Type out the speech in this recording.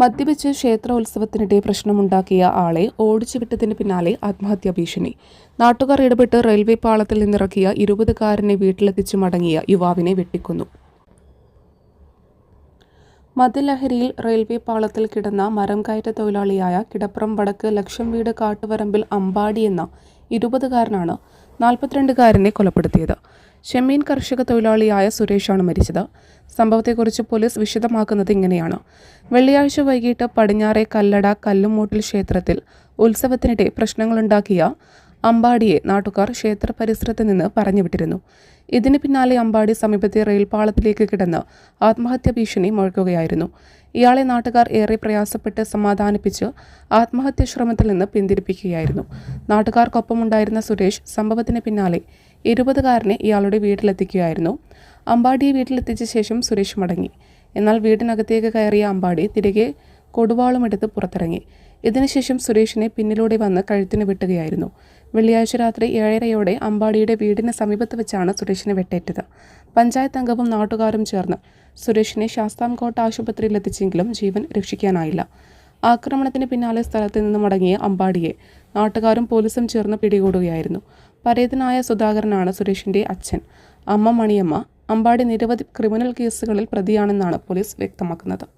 മദ്യപിച്ച് ക്ഷേത്രോത്സവത്തിനിടെ പ്രശ്നമുണ്ടാക്കിയ ആളെ ഓടിച്ചുവിട്ടതിന് പിന്നാലെ ആത്മഹത്യാ ഭീഷണി. നാട്ടുകാർ ഇടപെട്ട് റെയിൽവേ പാളത്തിൽ നിന്നിറക്കിയ ഇരുപതുകാരനെ വീട്ടിലെത്തിച്ചു മടങ്ങിയ യുവാവിനെ വെട്ടിക്കൊന്നു. മദ്യലഹരിയിൽ റെയിൽവേ പാളത്തിൽ കിടന്ന മരം കയറ്റ തൊഴിലാളിയായ കിടപ്പുറം വടക്ക് ലക്ഷം വീട് കാട്ടുവരമ്പിൽ അമ്പാടി എന്ന ഇരുപതുകാരനാണ് നാൽപ്പത്തിരണ്ടുകാരനെ കൊലപ്പെടുത്തിയത്. ഷെമീൻ കർഷക തൊഴിലാളിയായ സുരേഷാണ് മരിച്ചത്. സംഭവത്തെക്കുറിച്ച് പോലീസ് വിശദമാക്കുന്നത് ഇങ്ങനെയാണ്. വെള്ളിയാഴ്ച വൈകിട്ട് പടിഞ്ഞാറെ കല്ലട കല്ലുമൂട്ടിൽ ക്ഷേത്രത്തിൽ ഉത്സവത്തിനിടെ പ്രശ്നങ്ങളുണ്ടാക്കിയ അമ്പാടിയെ നാട്ടുകാർ ക്ഷേത്ര പരിസരത്ത് നിന്ന് പറഞ്ഞുവിട്ടിരുന്നു. ഇതിന് പിന്നാലെ അമ്പാടി സമീപത്തെ റെയിൽപാളത്തിലേക്ക് കിടന്ന് ആത്മഹത്യാ ഭീഷണി മുഴക്കുകയായിരുന്നു. ഇയാളെ നാട്ടുകാർ ഏറെ പ്രയാസപ്പെട്ട് സമാധാനിപ്പിച്ച് ആത്മഹത്യാ ശ്രമത്തിൽ നിന്ന് പിന്തിരിപ്പിക്കുകയായിരുന്നു. നാട്ടുകാർക്കൊപ്പമുണ്ടായിരുന്ന സുരേഷ് സംഭവത്തിന് പിന്നാലെ ഇരുപതുകാരനെ ഇയാളുടെ വീട്ടിലെത്തിക്കുകയായിരുന്നു. അമ്പാടിയെ വീട്ടിലെത്തിച്ച ശേഷം സുരേഷ് മടങ്ങി. എന്നാൽ വീടിനകത്തേക്ക് കയറിയ അമ്പാടി തിരികെ കൊടുവാളുമെടുത്ത് പുറത്തിറങ്ങി. ഇതിനുശേഷം സുരേഷിനെ പിന്നിലൂടെ വന്ന് കഴുത്തിന് വെട്ടുകയായിരുന്നു. വെള്ളിയാഴ്ച രാത്രി ഏഴരയോടെ അമ്പാടിയുടെ വീടിന് സമീപത്ത് വെച്ചാണ് സുരേഷിനെ വെട്ടേറ്റത്. പഞ്ചായത്ത് അംഗവും നാട്ടുകാരും ചേർന്ന് സുരേഷിനെ ശാസ്താംകോട്ട ആശുപത്രിയിൽ എത്തിച്ചെങ്കിലും ജീവൻ രക്ഷിക്കാനായില്ല. ആക്രമണത്തിന് പിന്നാലെ സ്ഥലത്ത് നിന്ന് മടങ്ങിയ അമ്പാടിയെ നാട്ടുകാരും പോലീസും ചേർന്ന് പിടികൂടുകയായിരുന്നു. പരേതനായ സുധാകരനാണ് സുരേഷിന്റെ അച്ഛൻ. അമ്മ മണിയമ്മ അമ്പാടി നിരവധി ക്രിമിനൽ കേസുകളിൽ പ്രതിയാണെന്നാണ് പോലീസ് വ്യക്തമാക്കുന്നത്.